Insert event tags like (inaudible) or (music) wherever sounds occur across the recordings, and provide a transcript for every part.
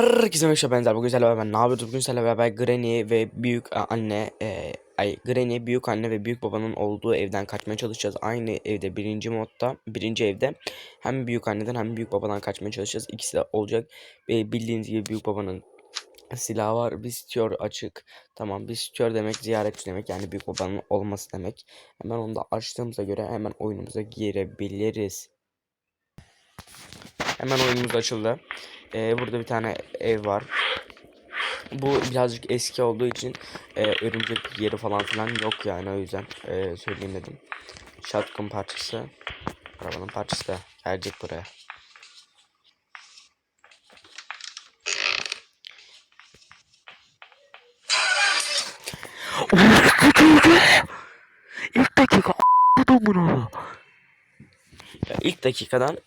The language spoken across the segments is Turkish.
Herkese merhaba benzer bugün sizlerle beraber ne yapıyoruz? Bugün sizlerle beraber Granny ve büyük anne e, ay Granny büyük anne ve büyük babanın olduğu evden kaçmaya çalışacağız. Aynı evde birinci modda birinci evde. Hem büyük anneden hem büyük babadan kaçmaya çalışacağız. İkisi de olacak. Ve bildiğiniz gibi büyük babanın silahı var. Bir stüdyo açık. Tamam bir stüdyo demek ziyaretçi demek. Yani büyük babanın olması demek. Hemen onu da açtığımıza göre hemen oyunumuza girebiliriz hemen oyunumuz açıldı ee, burada bir tane ev var. Bu birazcık eski olduğu için e, örümcek yeri falan filan yok yani o yüzden e, söyleyeyim dedim. Shotgun parçası. Arabanın parçası da gelecek buraya. İlk dakika bunu. Ya ilk dakikadan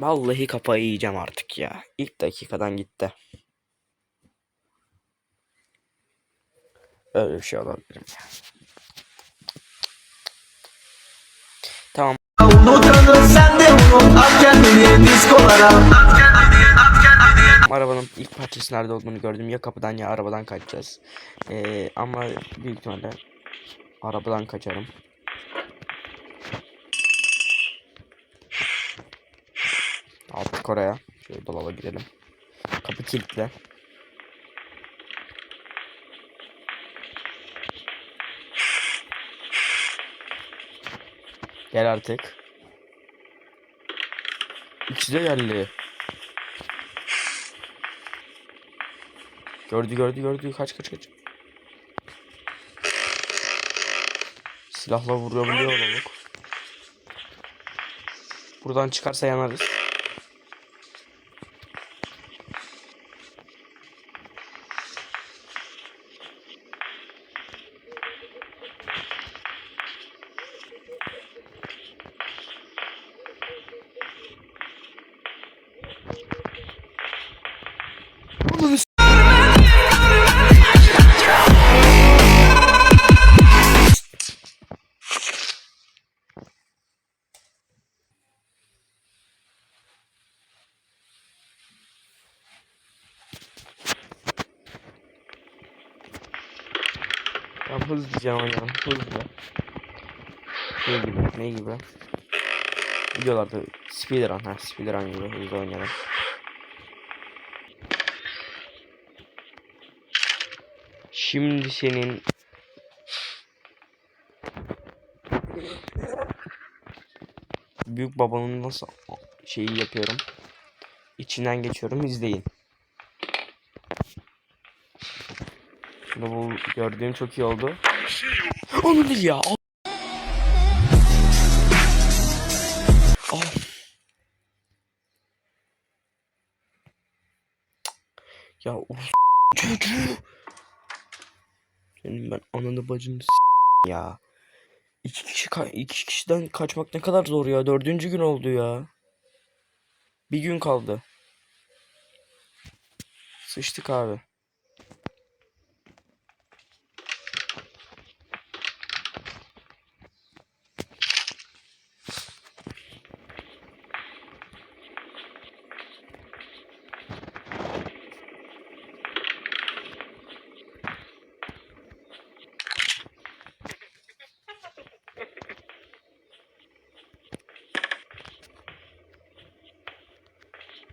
Vallahi kafayı yiyeceğim artık ya. İlk dakikadan gitti. Öyle bir şey olabilir ya. Tamam. Arabanın ilk parçası nerede olduğunu gördüm. Ya kapıdan ya arabadan kaçacağız. Ee, ama büyük ihtimalle arabadan kaçarım. Attık oraya. Şöyle dolaba girelim. Kapı kilitli. Gel artık. De geldi. Gördü gördü gördü. Kaç kaç kaç. Silahla vuruyor biliyor lavuk. Buradan çıkarsa yanarız. Hızlıca oynayalım hızlı. Şey gibi ne gibi? Videolarda speedrun ha speedrun gibi hızlı oynayalım. Şimdi senin büyük babanın nasıl şeyi yapıyorum. İçinden geçiyorum izleyin. Şimdi bu gördüğüm çok iyi oldu. Onu değil ya. Al. Ya of çocuğu. Senin ben ananı bacını s- ya. İki kişi ka- iki kişiden kaçmak ne kadar zor ya. Dördüncü gün oldu ya. Bir gün kaldı. Sıçtık abi.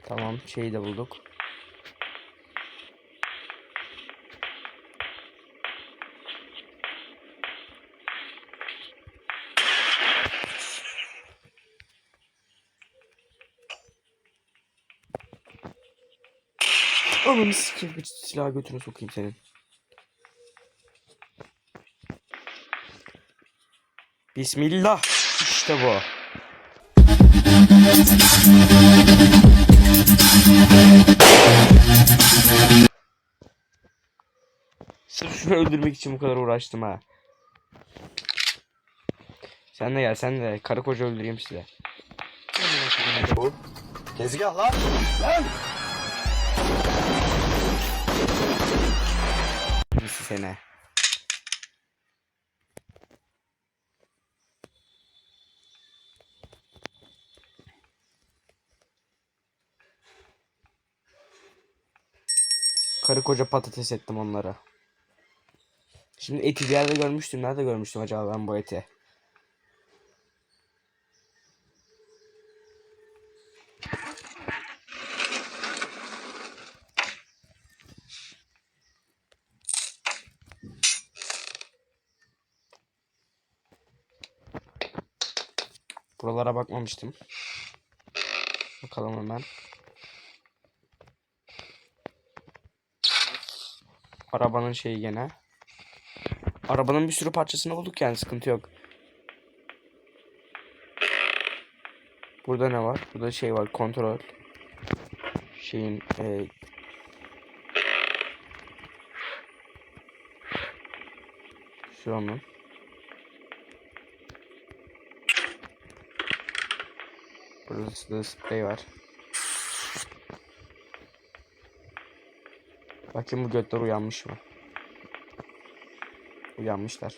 Tamam şeyi de bulduk. Ananı sikeyim bir silah götüne sokayım senin. Bismillah. İşte bu. Öldürmek için bu kadar uğraştım ha. Sen de gel sen de karı koca öldüreyim size. Tezgah lan Birisi sene. Karı koca patates ettim onlara. Şimdi eti bir yerde görmüştüm. Nerede görmüştüm acaba ben bu eti? Buralara bakmamıştım. Bakalım hemen. Arabanın şeyi gene. Arabanın bir sürü parçasını bulduk yani sıkıntı yok. Burada ne var? Burada şey var kontrol. Şeyin e, Şuranın. Burada da sprey var. Bakayım bu götler uyanmış mı? Uyanmışlar.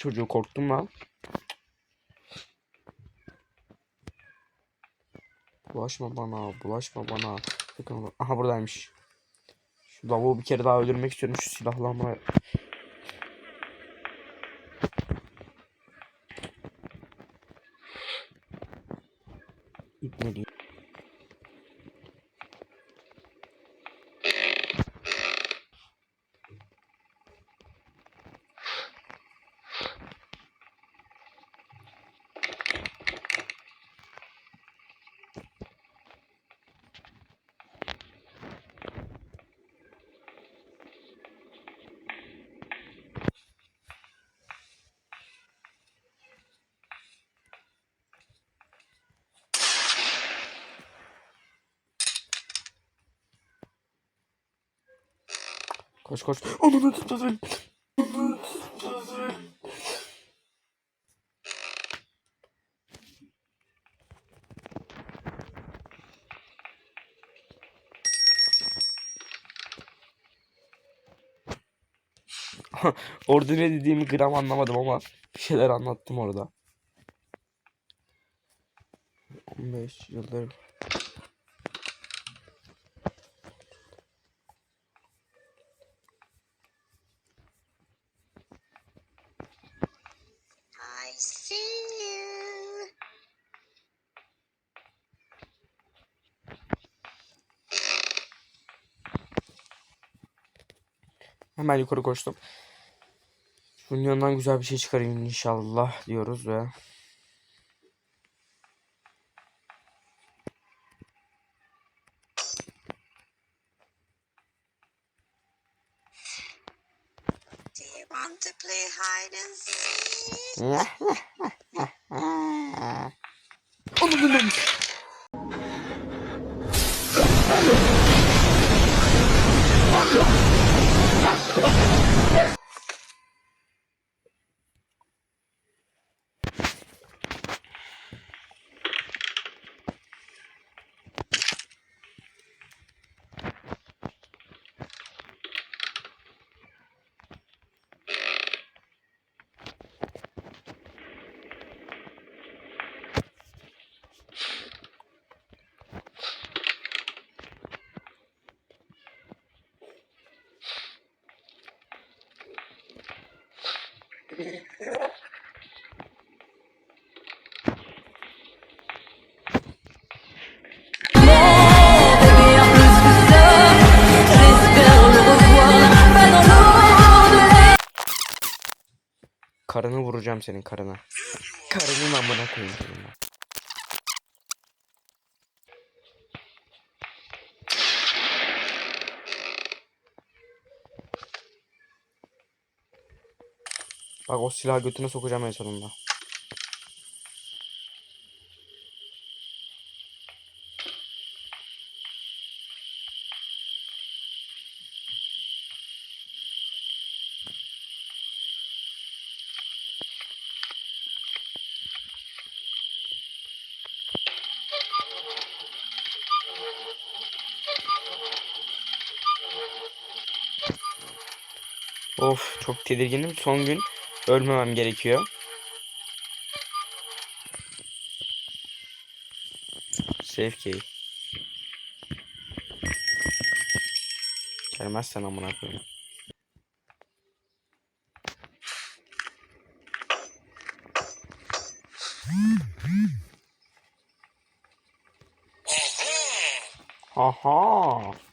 Çocuğu korktum lan. Bulaşma bana, bulaşma bana. Sakın- Aha buradaymış. Şu lavuğu bir kere daha öldürmek istiyorum şu silahla ama. İp ne diyor? Koş koş. Onu tutun. orada ne dediğimi gram anlamadım ama bir şeyler anlattım orada. 15 yıldır Hemen yukarı koştum. Yanından güzel bir şey çıkarayım inşallah diyoruz ve Do you want to play hide and seek? (laughs) Karını vuracağım senin karına. Karının amına koyayım senin Bak o silahı götüne sokacağım en sonunda. Of çok tedirginim. Son gün ölmemem gerekiyor. Save key. Gelmezsen amına koyayım. Aha.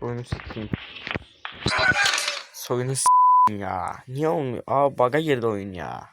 Soyunu sikeyim. Soyunu s**eyim ya. Niye olmuyor? Aa baga girdi oyun ya.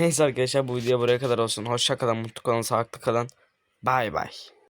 Neyse arkadaşlar bu video buraya kadar olsun. Hoşça kalın, mutlu kalın, sağlıklı kalın. Bay bay.